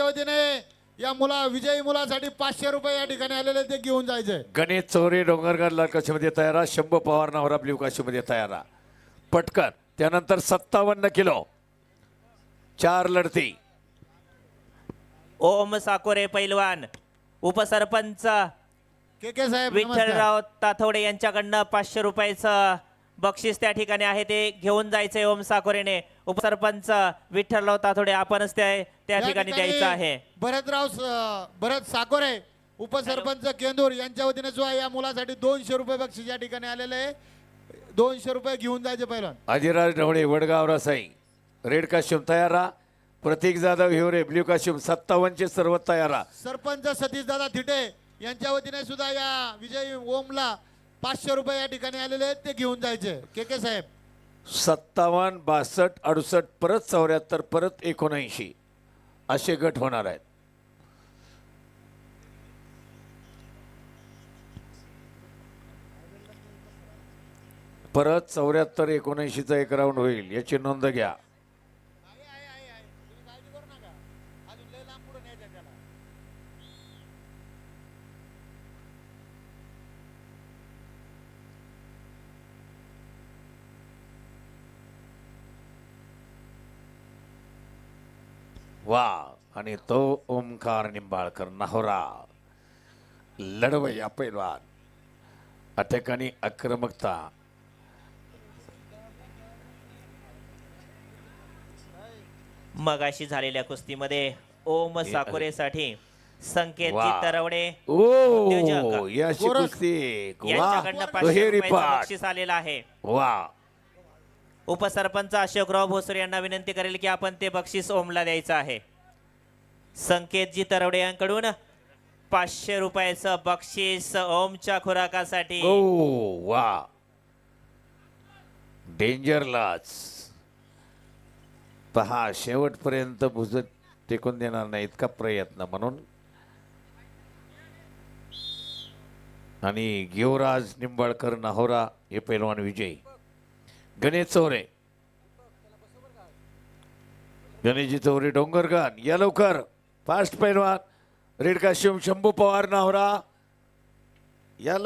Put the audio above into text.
यांच्या वतीने या मुला विजयी मुलासाठी पाचशे रुपये या ठिकाणी आलेले ते घेऊन जायचे. गणेश चौरे डोंगरगाड लाल काशीमध्ये तयारा शंभू पवार नवरा ब्ल्यू काशीमध्ये तयारा पटकन त्यानंतर सत्तावन्न किलो. चार लढती. ओम साकोरे पैलवान उपसरपंच के के साहेब नमस्कार. विठ्ठलराव ताथवडे यांच्याकडनं पाचशे रुपयाचं बक्षीस त्या ठिकाणी आहे ते घेऊन जायचंय ओम साकोरेने. उपसरपंच विठ्ठलराव ताथवडे आपणच त्या त्या ठिकाणी द्यायचं आहे. भरतराव भरत साकोरे उपसरपंच केंदूर यांच्या वतीने सुद्धा या मुलासाठी दोनशे रुपये बक्षीस या ठिकाणी आलेले आहे. दोनशे रुपये घेऊन जायचे पहिला. अजिराज ढवळे वडगाव रसाई. रेड काश्यूम तयारा प्रतीक जाधव हिवरे ब्ल्यू काश्यूम सत्तावन्नचे सर्व तयारा सरपंच सतीश दादा थिटे यांच्या वतीने सुद्धा या विजयी ओमला पाचशे रुपये या ठिकाणी आलेले आहेत ते घेऊन जायचे. के के साहेब. सत्तावन्न बासष्ट अडुसष्ट परत चौऱ्याहत्तर परत एकोणऐंशी. असे गट होणार आहेत. परत चौऱ्याहत्तर एकोणऐंशीचा एक राऊंड होईल. याची नोंद घ्या. वा आणि तो ओमकार निंबाळकर नाहोरा लढवया पैलवान अटकानी आक्रमकता मगाशी झालेल्या कुस्तीमध्ये ओम साकोरेसाठी संकेत वा. तरवडे ओ उद्योजक. याची गोरख. कुस्ती वा यांच्याकडनं पाचशे दुहेरी रुपयाचं पाठ बक्षीस आलेलं आहे वा उपसरपंच अशोकराव भोसरे यांना विनंती करेल की आपण ते बक्षीस ओमला द्यायचं आहे. संकेतजी तरवडे यांकडून पाचशे रुपयाचं बक्षीस ओमच्या खुराकासाठी. ओ वा. डेंजरलाच पहा शेवटपर्यंत भुजत टेकून देणार नाही इतका प्रयत्न म्हणून. आणि गिवराज निंबाळकर नाहोरा हे पैलवान विजयी. गणेश चौरे. गणेशजी चौरे डोंगरगान या लवकर फास्ट पैलवान. रेड काश्यम शंभू पवार नावरा. या लव-